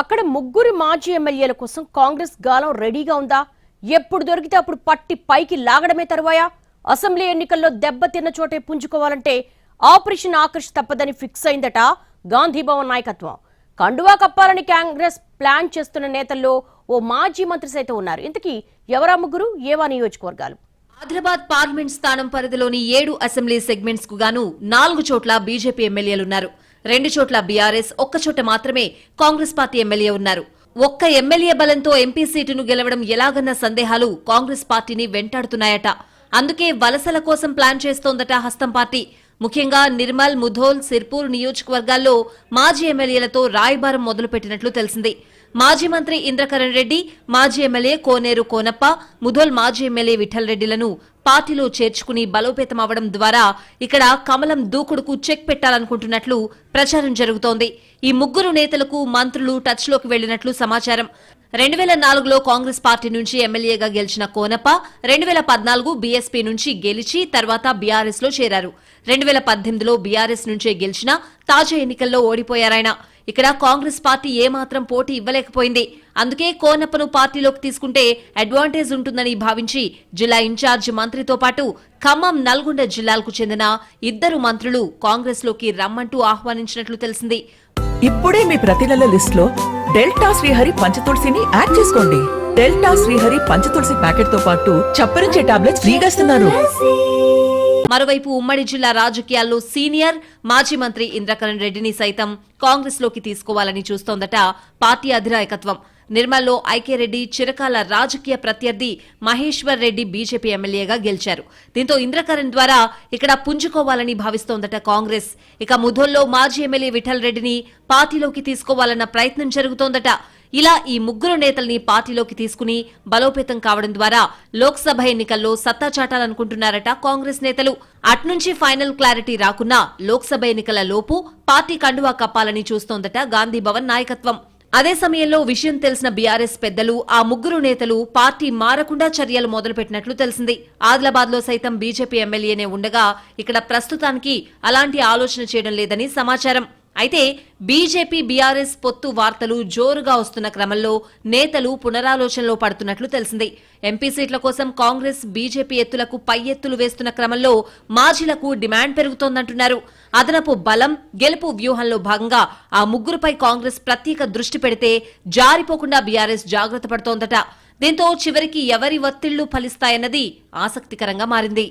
అక్కడ ముగ్గురు మాజీ ఎమ్మెల్యేల కోసం కాంగ్రెస్ గాలం రెడీగా ఉందా? ఎప్పుడు దొరికితే అప్పుడు పట్టి పైకి లాగడమే తరువాయా? అసెంబ్లీ ఎన్నికల్లో దెబ్బతిన్న చోటే పుంజుకోవాలంటే ఆపరేషన్ ఆకర్ష్ తప్పదని ఫిక్స్ అయిందట గాంధీభవన్ నాయకత్వం. కండువా కప్పాలని కాంగ్రెస్ ప్లాన్ చేస్తున్న నేతల్లో ఓ మాజీ మంత్రి సైతం ఉన్నారు. ఇంతకీ ఎవరా ముగ్గురు? ఏవా నియోజకవర్గాలు? ఆదిలాబాద్ పార్లమెంట్ స్థానం పరిధిలోని ఏడు అసెంబ్లీ సెగ్మెంట్స్కు గాను నాలుగు చోట్ల బీజేపీ ఎమ్మెల్యేలున్నారు. రెండు చోట్ల బీఆర్ఎస్ ఒక్క చోట మాత్రమే కాంగ్రెస్ పార్టీ ఎమ్మెల్యే ఉన్నారు. ఒక్క ఎమ్మెల్యే బలంతో ఎంపీ సీటును గెలవడం ఎలాగన్న సందేహాలు కాంగ్రెస్ పార్టీని వెంటాడుతున్నాయట. అందుకే వలసల కోసం ప్లాన్ చేస్తోందట హస్తం పార్టీ. ముఖ్యంగా నిర్మల్ ముధోల్ సిర్పూర్ నియోజకవర్గాల్లో మాజీ ఎమ్మెల్యేలతో రాయబారం మొదలుపెట్టినట్లు తెలిసింది. మాజీ మంత్రి ఇంద్రకరణ్ రెడ్డి మాజీ ఎమ్మెల్యే కోనేరు కోనప్ప ముధోల్ మాజీ ఎమ్మెల్యే విఠల్ రెడ్డిలను పార్టీలో చేర్చుకుని బలోపేతం అవడం ద్వారా ఇక్కడ కమలం దూకుడుకు చెక్ పెట్టాలనుకుంటున్నట్లు ప్రచారం జరుగుతోంది. ఈ ముగ్గురు నేతలకు మంత్రులు టచ్లోకి వెళ్ళినట్లు సమాచారం. రెండు వేల నాలుగులో కాంగ్రెస్ పార్టీ నుంచి ఎమ్మెల్యేగా గెలిచిన కోనప్ప రెండు వేల పద్నాలుగు బీఎస్పీ నుంచి గెలిచి తర్వాత బీఆర్ఎస్లో చేరారు. రెండు వేల పద్దెనిమిదిలో బీఆర్ఎస్ నుంచే గెలిచిన తాజా ఎన్నికల్లో ఓడిపోయారాయన. ఇక్కడ కాంగ్రెస్ పార్టీ ఏమాత్రం పోటీ ఇవ్వలేకపోయింది. అందుకే కోనప్పను పార్టీలోకి తీసుకుంటే అడ్వాంటేజ్ ఉంటుందని భావించి జిల్లా ఇన్ఛార్జ్ మంత్రితో పాటు ఖమ్మం నల్గొండ జిల్లాలకు చెందిన ఇద్దరు మంత్రులు కాంగ్రెస్లోకి రమ్మంటూ ఆహ్వానించినట్లు తెలిసింది. ఇప్పుడే మీ ప్రతి నెల లిస్ట్లో డెల్టా శ్రీహరి పంచతులసిని యాడ్ చేసుకోండి. డెల్టా శ్రీహరి పంచతులసి ప్యాకెట్తో పాటు చప్పరించే టాబ్లెట్స్ ఫ్రీగా ఇస్తున్నారు. మరోవైపు ఉమ్మడి జిల్లా రాజకీయాల్లో సీనియర్ మాజీ మంత్రి ఇంద్రకరణ్ రెడ్డిని సైతం కాంగ్రెస్లోకి తీసుకోవాలని చూస్తోందట పార్టీ అధినాయకత్వం. నిర్మల్లో ఐక్యరెడ్డి చిరకాల రాజకీయ ప్రత్యర్థి మహేశ్వర్ రెడ్డి బీజేపీ ఎమ్మెల్యేగా గెలిచారు. దీంతో ఇంద్రకరణ్ ద్వారా ఇక్కడ పుంజుకోవాలని భావిస్తోందట కాంగ్రెస్. ఇక ముధోల్లో మాజీ ఎమ్మెల్యే విఠల్ రెడ్డిని పార్టీలోకి తీసుకోవాలన్న ప్రయత్నం జరుగుతోందట. ఇలా ఈ ముగ్గురు నేతల్ని పార్టీలోకి తీసుకుని బలోపేతం కావడం ద్వారా లోక్సభ ఎన్నికల్లో సత్తా చాటాలనుకుంటున్నారట కాంగ్రెస్ నేతలు. అట్నుంచి ఫైనల్ క్లారిటీ రాకున్నా లోక్సభ ఎన్నికల లోపు పార్టీ కండువా కప్పాలని చూస్తోందట గాంధీ భవన్ నాయకత్వం. అదే సమయంలో విషయం తెలిసిన బీఆర్ఎస్ పెద్దలు ఆ ముగ్గురు నేతలు పార్టీ మారకుండా చర్యలు మొదలుపెట్టినట్లు తెలిసింది. ఆదిలాబాద్లో సైతం బీజేపీ ఎమ్మెల్యేనే ఉండగా ఇక్కడ ప్రస్తుతానికి అలాంటి ఆలోచన చేయడం లేదని సమాచారం. అయితే బీజేపీ బీఆర్ఎస్ పొత్తు వార్తలు జోరుగా వస్తున్న క్రమంలో నేతలు పునరాలోచనలో పడుతున్నట్లు తెలిసింది. ఎంపీ సీట్ల కోసం కాంగ్రెస్ బీజేపీ ఎత్తులకు పై ఎత్తులు వేస్తున్న క్రమంలో మాజీలకు డిమాండ్ పెరుగుతోందంటున్నారు. అదనపు బలం గెలుపు వ్యూహంలో భాగంగా ఆ ముగ్గురుపై కాంగ్రెస్ ప్రత్యేక దృష్టి పెడితే జారిపోకుండా బీఆర్ఎస్ జాగ్రత్త పడుతోందట. దీంతో చివరికి ఎవరి ఒత్తిళ్ళు ఫలిస్తాయన్నది ఆసక్తికరంగా మారింది.